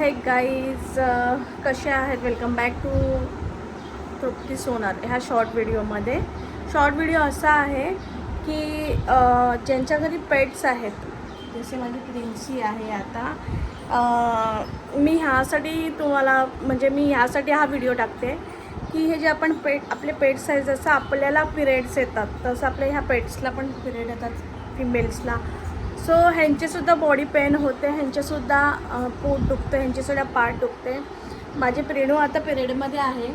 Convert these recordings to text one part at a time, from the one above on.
हे गाईज कसे आहेत? Welcome back to Trupti Sonar ह्या शॉर्ट व्हिडिओमध्ये शॉर्ट व्हिडिओ असा आहे की ज्यांच्या घरी पेट्स आहेत जसे माझी प्रिन्सी आहे आता मी ह्यासाठी तुम्हाला म्हणजे मी ह्यासाठी हा व्हिडिओ टाकते की हे जे आपण पेट आपले पेट्स आहेत जसं आपल्याला पिरियड्स येतात तसं आपल्या ह्या पेट्सला पण पिरियड येतात फिमेल्सला सो ह्यांचेसुद्धा बॉडी पेन होते ह्यांचेसुद्धा पोट दुखतं ह्यांचेसुद्धा पाठ दुखते माझी प्रेणू आता पिरियडमध्ये आहे.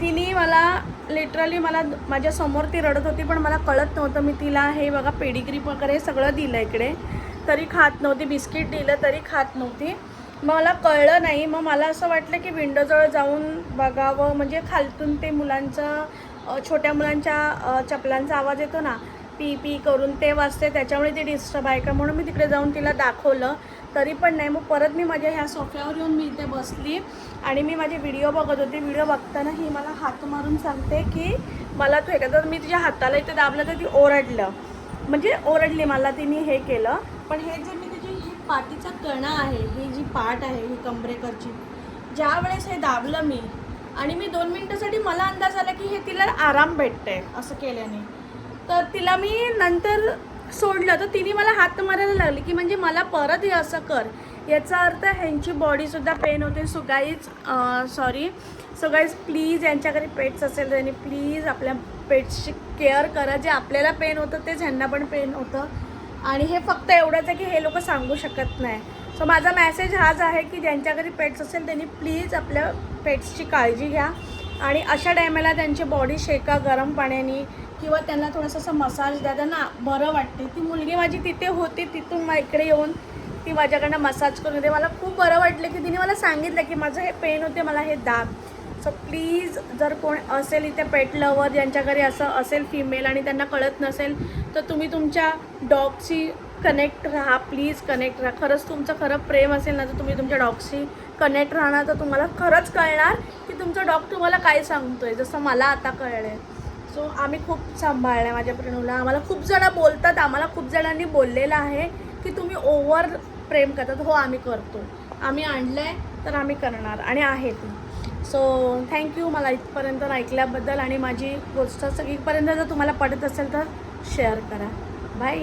तिने मला लिटरली मला माझ्यासमोर ती रडत होती पण मला कळत नव्हतं. मी तिला हे बघा पेडिग्री वगैरे सगळं दिलं इकडे. तरी खात नव्हती बिस्किट दिलं तरी खात नव्हती. मग मला कळलं नाही. मग मला असं वाटलं की विंडोजवळ जाऊन बघावं. म्हणजे खालतून ते मुलांचं छोट्या मुलांच्या चपलांचा आवाज येतो ना पी पी करून ते वाजते त्याच्यामुळे ती डिस्टर्ब आहे. का म्हणून मी तिकडे जाऊन तिला दाखवलं. तरी पण नाही मग परत मी माझ्या ह्या सोफ्यावर येऊन मी इथे बसली आणि मी माझे व्हिडिओ बघत होते. व्हिडिओ बघताना ही मला हात मारून सांगते की मला तू एखादं मी तुझ्या हाताला इथे दाबलं तर ती ओरडलं. म्हणजे ओरडली मला तिने हे केलं. पण हे जे मी तिची ही पाठीचा कणा आहे ही जी पाठ आहे ही कमरेकरची ज्या वेळेस हे दाबलं मी आणि मी दोन मिनटासाठी मला अंदाज आला की हे तिला आराम भेटतंय असं केल्याने. तर तिला मी नंतर सोडलं. तर तिने मला हात मारायला लागली की म्हणजे मला परत हे असं कर. याचा अर्थ ह्यांची बॉडीसुद्धा पेन होते. So guys sorry so guys please यांच्याकडे घरी पेट्स असेल त्यांनी प्लीज आपल्या पेट्सची केअर करा. जे आपल्याला पेन होतं तेच ह्यांना पण पेन होतं. आणि हे फक्त एवढंच आहे की हे लोक सांगू शकत नाही. सो माझा मॅसेज हाच आहे की ज्यांच्या घरी पेट्स असेल त्यांनी प्लीज आपल्या पेट्सची काळजी घ्या. आणि अशा टायमाला त्यांची बॉडी शेका गरम पाण्याने किंवा त्यांना थोडंसं असं मसाज द्या. त्यांना बरं वाटते. ती मुलगी माझी तिथे होती तिथून मा इकडे येऊन ती माझ्याकडनं मसाज करून दे मला खूप बरं वाटलं की तिने मला सांगितलं की माझं हे पेन होते मला हे दाब. सो प्लीज जर कोण असेल इथे पेट लवर ज्यांच्या घरी असं असेल फिमेल आणि त्यांना कळत नसेल तर तुम्ही तुमच्या डॉगशी कनेक्ट राहा. प्लीज कनेक्ट राहा. खरंच तुमचं खरं प्रेम असेल ना तर तुम्ही तुमच्या डॉगशी कनेक्ट राहणार तर तुम्हाला खरंच कळणार की तुमचा डॉग तुम्हाला काय सांगतोय जसं मला आता कळलं आहे सो आम्ही खूप सांभाळलं आहे माझ्या प्रेणूला आम्हाला खूप जणं बोलतात आम्हाला खूप जणांनी बोललेलं आहे की तुम्ही ओव्हर प्रेम करतात. हो आम्ही करतो. आम्ही आणलं आहे तर आम्ही करणार आणि आहे ती. सो थँक्यू मला इथपर्यंत ऐकल्याबद्दल आणि माझी गोष्ट सगळीपर्यंत जर तुम्हाला पडत असेल तर शेअर करा. बाय